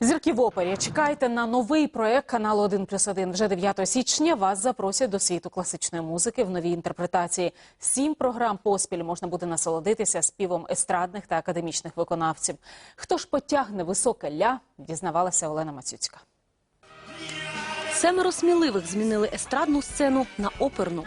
Зірки в опері. Чекайте на новий проект каналу 1 плюс 1. Вже 9 січня вас запросять до світу класичної музики в новій інтерпретації. Сім програм поспіль можна буде насолодитися співом естрадних та академічних виконавців. Хто ж потягне високе ля, дізнавалася Олена Мацюцька. Семеро сміливих змінили естрадну сцену на оперну.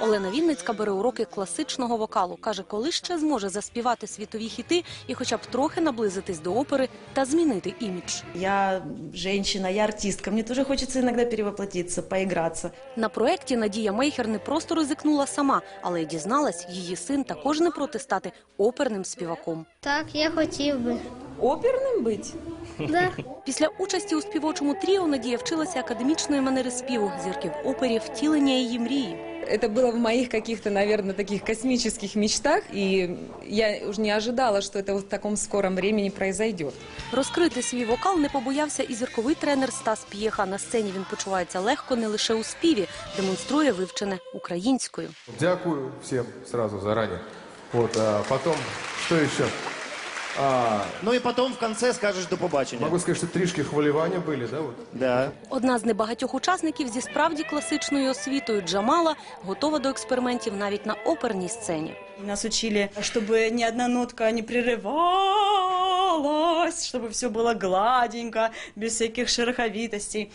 Олена Вінницька бере уроки класичного вокалу. Каже, коли ще зможе заспівати світові хіти і хоча б трохи наблизитись до опери та змінити імідж. Я женщина, я артистка. Мне тоже хочется иногда перевоплотиться, поиграться. На проєкті Надія Мейхер не просто ризикнула сама, але й дізналась, її син також не проти стати оперним співаком. Так, я хотів би. Оперным быть? Да. Після участі у співочому тріо Надія вчилася академічної манери співу. Зірки в опері втілення її мрії. Это было в моих каких-то, наверное, таких космических мечтах, и я уже не ожидала, что это вот в таком скором времени произойдет. Розкрити свій вокал не побоявся і зірковий тренер Стас П'єха. На сцені він почувається легко не лише у співі, демонструє вивчене українською. Дякую всем сразу заранее. Вот, а потом, что еще? А, Ну і потім в кінці скажеш до побачення. могу сказать, что трішки хвилювання были, да? Вот. Да. Одна з небагатьох учасників зі справді класичною освітою Джамала готова до експериментів навіть на оперній сцені. И Нас учили, чтобы ни одна нотка не прерывалась, чтобы все было гладенько, без всяких шероховитостей.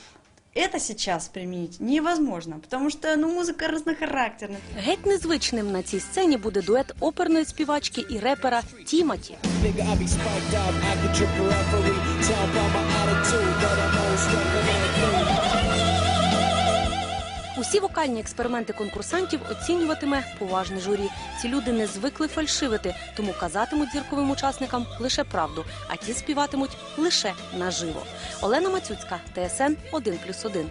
Это сейчас применить невозможно, потому что ну, музыка разнохарактерна. Геть незвичним на цій сцені буде дует оперної співачки і репера Тіматі. Усі вокальні експерименти конкурсантів оцінюватиме поважне журі. Ці люди не звикли фальшивити, тому казатимуть зірковим учасникам лише правду, а ті співатимуть лише наживо. Олена Мацюцька, ТСН 1+,1.